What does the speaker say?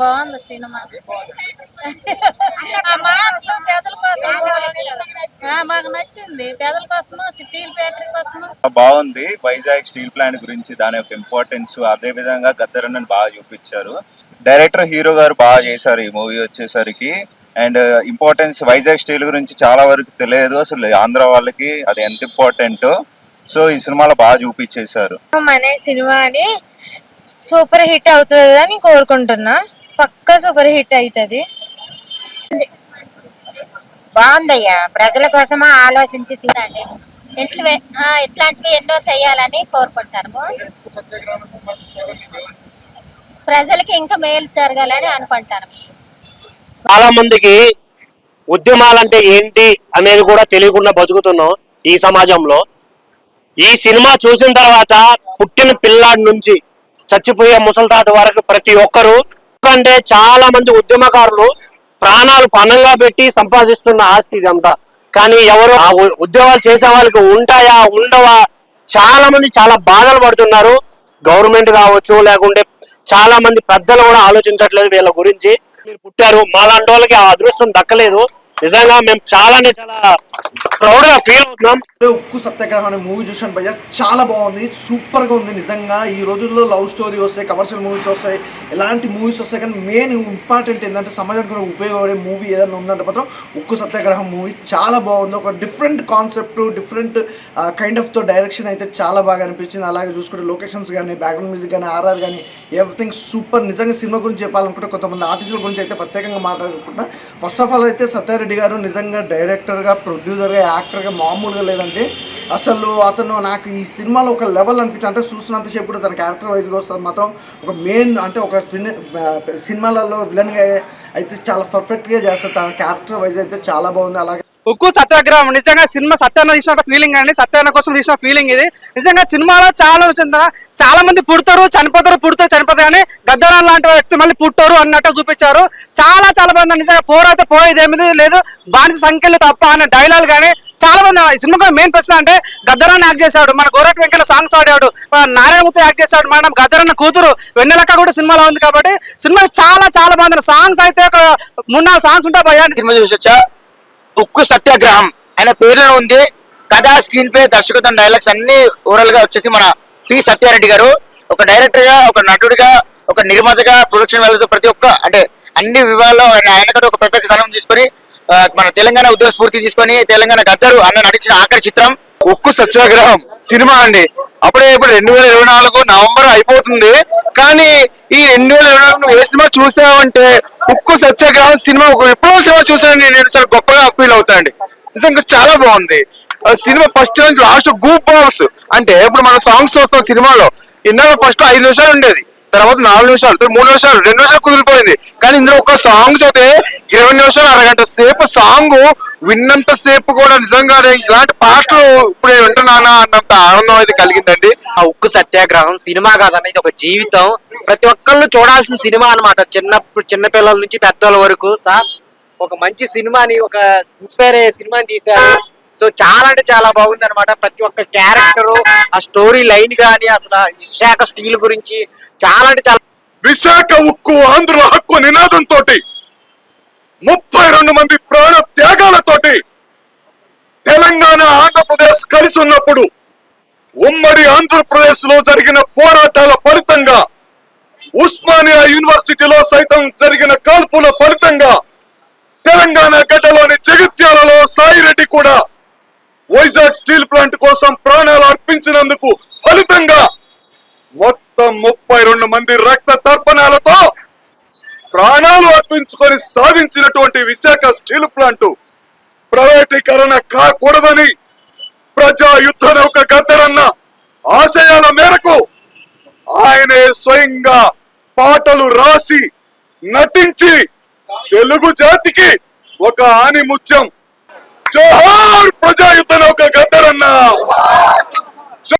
బాగుంది సినిమా. ఆ మాటలు పేదల కోసం మాకు నచ్చింది. పేదల కోసము? స్టీల్ ఫ్యాక్టరీ కోసము? బాగుంది. వైజాగ్ స్టీల్ ప్లాంట్ గురించి దాని యొక్క ఇంపార్టెన్స్ అదే విధంగా గద్దరన్నని బాగా చూపించారు. డైరెక్టర్ హీరో గారు బాగా చేశారు ఈ మూవీ వచ్చేసరికి. అండ్ ఇంపార్టెన్స్ వైజాగ్ స్టీల్ గురించి చాలా వరకు తెలియదు. అసలు ఆంధ్ర వాళ్ళకి అది ఎంత ఇంపార్టెంట్ సో ఈ సినిమాలో బాగా చూపించేశారు. అనే సినిమాని సూపర్ హిట్ అవుతుంది అని కోరుకుంటున్నా. పక్కా సూపర్ హిట్ అవుతుంది బాగుందయ్యా. ప్రజల కోసమా ఆలోచించి తీరండి ఎట్లు ఇట్లాంటివి ఎన్నో చేయాలని కోరుకుంటాము. ప్రజలకి ఇంకా మేలు జరగాలని అనుకుంటాను. చాలా మందికి ఉద్యమాలంటే ఏంటి అనేది కూడా తెలియకుండా బతుకుతున్నాం ఈ సమాజంలో. ఈ సినిమా చూసిన తర్వాత పుట్టిన పిల్లాడి నుంచి చచ్చిపోయే ముసలితాత వరకు ప్రతి ఒక్కరు ఎందుకంటే చాలా మంది ఉద్యమకారులు ప్రాణాలు పణంగా పెట్టి సంపాదిస్తున్న ఆస్తి ఇదంతా. కానీ ఎవరు ఆ ఉద్యోగాలు చేసే వాళ్ళకి ఉంటాయా ఉండవా? చాలా మంది చాలా బాధలు పడుతున్నారు. గవర్నమెంట్ కావచ్చు లేకుంటే చాలా మంది పెద్దలు కూడా ఆలోచించట్లేదు వీళ్ళ గురించి. మీరు పుట్టారు మాలాంటి వాళ్ళకి ఆ అదృష్టం దక్కలేదు. నిజంగా మేము చాలా అంటే చాలా ప్రౌడ్గా ఫీల్ అవుతున్నాం ఉక్కు సత్యాగ్రహం అనే మూవీ చూసాను భయ్య. చాలా బాగుంది. సూపర్గా ఉంది నిజంగా. ఈ రోజుల్లో లవ్ స్టోరీ వస్తాయి కమర్షియల్ మూవీస్ వస్తాయి ఎలాంటి మూవీస్ వస్తాయి కానీ మెయిన్ ఇంపార్టెంట్ ఏంటంటే సమాజానికి ఉపయోగపడే మూవీ ఏదైనా ఉందంటే మాత్రం ఉక్కు సత్యాగ్రహం మూవీ చాలా బాగుంది. ఒక డిఫరెంట్ కాన్సెప్ట్ డిఫరెంట్ కైండ్ ఆఫ్తో డైరెక్షన్ అయితే చాలా బాగా అనిపించింది. అలాగే చూసుకుంటే లొకేషన్స్ కానీ బ్యాక్గ్రౌండ్ మ్యూజిక్ కానీ ఆర్ఆర్ కానీ ఎవ్రీథింగ్ సూపర్ నిజంగా సినిమా గురించి చెప్పాలనుకుంటే కొంతమంది ఆర్టిస్టుల గురించి అయితే ప్రత్యేకంగా మాట్లాడుకుంటున్నా. ఫస్ట్ ఆఫ్ ఆల్ అయితే సత్యారెడ్డి గారు నిజంగా డైరెక్టర్గా ప్రొడ్యూసర్గా యాక్టర్గా మామూలుగా లేదంటే అసలు అతను నాకు ఈ సినిమాలో ఒక లెవెల్ అనిపించింది అంటే చూసినంతసేపు కూడా తన క్యారెక్టర్ వైజ్గా వస్తుంది మాత్రం ఒక మెయిన్ అంటే ఒక సినిమాలలో విలన్గా అయితే చాలా పర్ఫెక్ట్గా చేస్తారు తన క్యారెక్టర్ వైజ్ అయితే చాలా బాగుంది. అలాగే ఉక్కు సత్యాగ్రహం. నిజంగా సినిమా సత్యాన్న తీసిన ఫీలింగ్ అండి. సత్యాన్న కోసం తీసిన ఫీలింగ్ ఇది. నిజంగా సినిమాలో చాలా వచ్చింది చాలా మంది పుడతారు చనిపోతారు పుడతారు చనిపోతారు కానీ గద్దరాన్ లాంటి వ్యక్తి మళ్ళీ పుట్టారు అన్నట్టు చూపించారు. చాలా చాలా బాగుంది నిజంగా పోరైతే పోయేది ఏమిది లేదు. బానిస సంఖ్యలు తప్ప అనే డైలాగ్ కానీ చాలా మంది ఈ సినిమా మెయిన్ ప్రశ్న అంటే గద్దరాన్ని యాక్ట్ చేశాడు. మన గోరట్ వెంకన్న సాంగ్స్ ఆడాడు నారాయణమూర్తి యాక్ట్ చేశాడు. మనం గద్దరన్న కూతురు వెన్నెలక్క కూడా సినిమాలో ఉంది కాబట్టి సినిమా చాలా చాలా బాగుంది సాంగ్స్ అయితే ఒక మూడు నాలుగు సాంగ్స్ ఉంటాయి. భయ్యా. సినిమా చూసొచ్చా ఉక్కు సత్యాగ్రహం. ఆయన పేరులో ఉంది. కథ స్క్రీన్ ప్లే దర్శకత్వం డైలాగ్స్ అన్ని ఓవరాల్గా వచ్చేసి మన పి. సత్యారెడ్డి గారు. ఒక డైరెక్టర్గా ఒక నటుడిగా ఒక నిర్మాతగా ప్రొడక్షన్ వాళ్ళతో ప్రతి ఒక్క అంటే అన్ని విభాగాల్లో ఆయన ఒక ప్రత్యేక స్థానం తీసుకొని మన తెలంగాణ ఉద్యోగ స్ఫూర్తి తీసుకొని తెలంగాణ గద్దరు అన్న నటించిన ఆఖరి చిత్రం ఉక్కు సత్యాగ్రహం సినిమా అండి. అప్పుడే ఇప్పుడు రెండు వేల ఇరవై నాలుగు నవంబర్ అయిపోతుంది. కానీ ఈ రెండు వేల ఇరవై నువ్వు ఏ సినిమా చూసావంటే ఉక్కు సత్యాగ్రహం సినిమా ఎప్పుడో సినిమా చూసానని నేను చాలా గొప్పగా ఫీల్ అవుతానండి. నిజంగా చాలా బాగుంది. ఆ సినిమా ఫస్ట్ నుంచి లాస్ట్ గూప్ బాంబ్స్ అంటే ఇప్పుడు మన సాంగ్స్ చూస్తాం సినిమాలో. ఇన్నాళ్ళు ఫస్ట్ ఐదు నిమిషాలు ఉండేది. తర్వాత నాలుగు నిమిషాలు మూడు నిమిషాలు రెండు నిమిషాలు కుదిరిపోయింది. కానీ ఇందులో ఒక సాంగ్ చదివితే ఇరవై నిమిషాలు అరగంట సేపు సాంగ్ విన్నంత సేపు కూడా నిజంగా ఇలాంటి పాటలు ఇప్పుడు వింటున్నానా అన్నంత ఆనందం అయితే కలిగిందండి. ఆ ఉక్కు సత్యాగ్రహం సినిమా కాదన్న ఇది ఒక జీవితం. ప్రతి ఒక్కళ్ళు చూడాల్సిన సినిమా అన్నమాట. చిన్నప్పుడు చిన్నపిల్లల నుంచి పెద్దల వరకు సార్ ఒక మంచి సినిమాని ఒక ఇన్స్పైర్ అయ్యే సినిమాని తీశారు. సో చాలా అంటే చాలా బాగుంది అనమాట ప్రతి ఒక్క క్యారెక్టర్ ఆ స్టోరీ లైన్ కానీ అసలు విశాఖ స్టీల్ గురించి చాలా అంటే చాలా విశాఖ ఉక్కు ఆంధ్రుల హక్కు నినాదంతో ముప్పై రెండు మంది ప్రాణ త్యాగాలతోటి తెలంగాణ ఆంధ్రప్రదేశ్ కలిసి ఉన్నప్పుడు ఉమ్మడి ఆంధ్రప్రదేశ్లో జరిగిన పోరాటాల ఫలితంగా ఉస్మానియా యూనివర్సిటీలో సైతం జరిగిన కాల్పుల ఫలితంగా తెలంగాణ గడ్డలోని జగిత్యాలలో సాయిరెడ్డి కూడా వైజాగ్ స్టీల్ ప్లాంట్ కోసం ప్రాణాలు అర్పించినందుకు ఫలితంగా మొత్తం ముప్పై రెండు మంది రక్త తర్పణాలతో ప్రాణాలు అర్పించుకొని సాధించినటువంటి విశాఖ స్టీల్ ప్లాంట్ ప్రైవేటీకరణ కాకూడదని ప్రజా యుద్ధ నౌక గద్దరన్న ఆశయాల మేరకు ఆయనే స్వయంగా పాటలు రాసి నటించి తెలుగు జాతికి ఒక ఆనిముత్యం జోహార్ ప్రజా యుద్ధ నౌక గద్దరన్న.